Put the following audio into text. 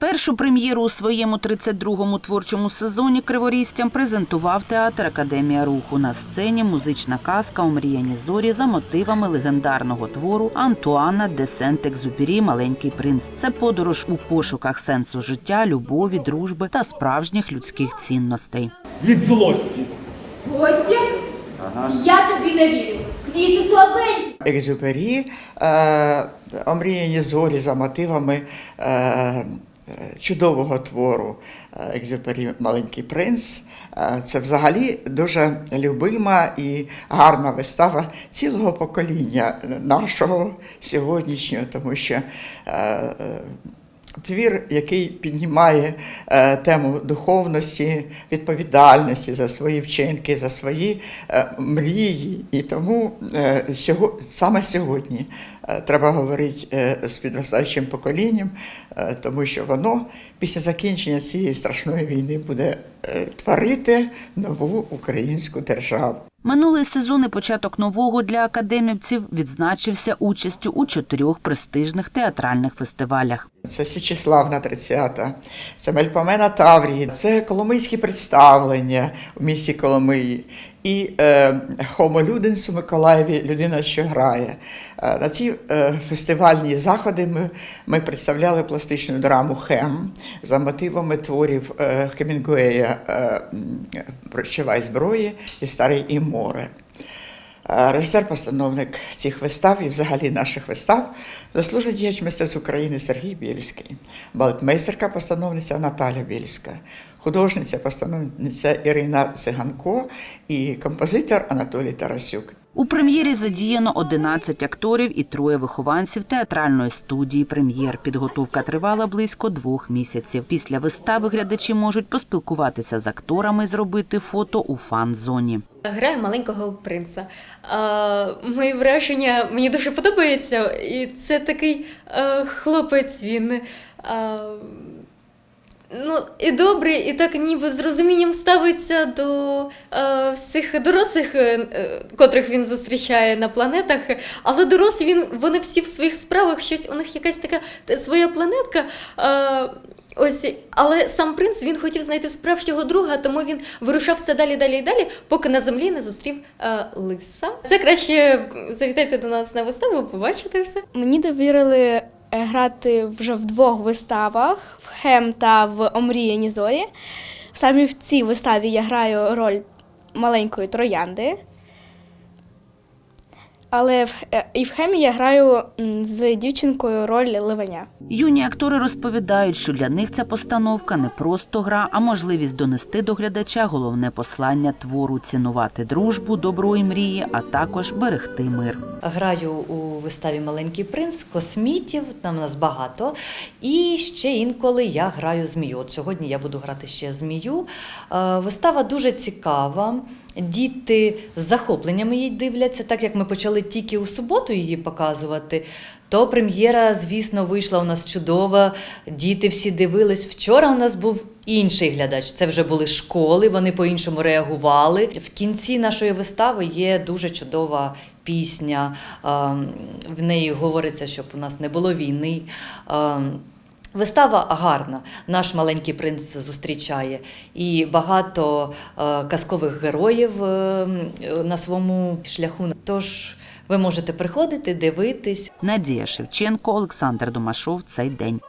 Першу прем'єру у своєму 32-му творчому сезоні криворізцям презентував театр Академія руху. На сцені музична казка «Омріяні зорі за мотивами легендарного твору Антуана де Сент-Екзюпері Маленький принц. Це подорож у пошуках сенсу життя, любові, дружби та справжніх людських цінностей. від злості. Як? Я тобі не вірю. Квіти слабенькі. Екзюпері, е, омріяні зорі за мотивами е, чудового твору е, Екзюпері Маленький принц. Е, Це взагалі дуже любима і гарна вистава цілого покоління нашого сьогоднішнього, тому що е, е, Твір, який піднімає е, тему духовності, відповідальності за свої вчинки, за свої е, мрії. І тому е, сього, саме сьогодні е, треба говорити е, з підростаючим поколінням, е, тому що воно після закінчення цієї страшної війни буде е, творити нову українську державу. Минулий сезон і початок нового для академівців відзначився участю у чотирьох престижних театральних фестивалях. Це Січеславна 30-та, це Мельпомена Таврії, це коломийські представлення в місті Коломиї і е, Homo Ludens у Миколаєві людина, що грає. Е, на ці е, фестивальні заходи ми, ми представляли пластичну драму Хем за мотивами творів е, Хемінгуея е, «Прощавай зброї і Старий і море. Е, Режисер-постановник цих вистав і взагалі наших вистав заслужений діяч мистецтв України Сергій Бєльський, балетмейстерка, постановниця Наталя Бєльська, художниця, постановниця Ірина Циганко і композитор Анатолій Тарасюк. У прем'єрі задіяно 11 акторів і троє вихованців театральної студії прем'єр. Підготовка тривала близько двох місяців. Після вистави глядачі можуть поспілкуватися з акторами і зробити фото у фан-зоні. Граю маленького принца. Мої враження мені дуже подобається. І це такий хлопець він. Ну, і добрий, і так ніби з розумінням ставиться до е, всіх дорослих, е, котрих він зустрічає на планетах. Але дорослі він, вони всі в своїх справах щось, у них якась така своя планетка. Е, Ось, але сам принц він хотів знайти справжнього друга, тому він вирушав все далі, далі і далі, поки на землі не зустрів е, лиса. Це краще завітайте до нас на виставу, побачите все. Мені довірили грати вже в двох виставах в Хем та в Омріяні зорі. Саме в цій виставі я граю роль маленької троянди. Але в, е, і в Хемі я граю з дівчинкою роль ливеня. Юні актори розповідають, що для них ця постановка не просто гра, а можливість донести до глядача головне послання твору цінувати дружбу, добро і мрії, а також берегти мир. Граю у виставі Маленький принц, космітів, там нас багато. І ще інколи я граю змію. От сьогодні я буду грати ще змію. Е, Вистава дуже цікава. Діти з захопленням її дивляться, так як ми почали тільки у суботу її показувати. То прем'єра, звісно, вийшла у нас чудова. Діти всі дивились. Вчора у нас був інший глядач. Це вже були школи, вони по-іншому реагували. В кінці нашої вистави є дуже чудова пісня. Ем, В неї говориться, щоб у нас не було війни. Вистава гарна. Наш маленький принц зустрічає і багато е, казкових героїв е, на своєму шляху. Тож ви можете приходити, дивитись. Надія Шевченко, Олександр Домашов. Цей день.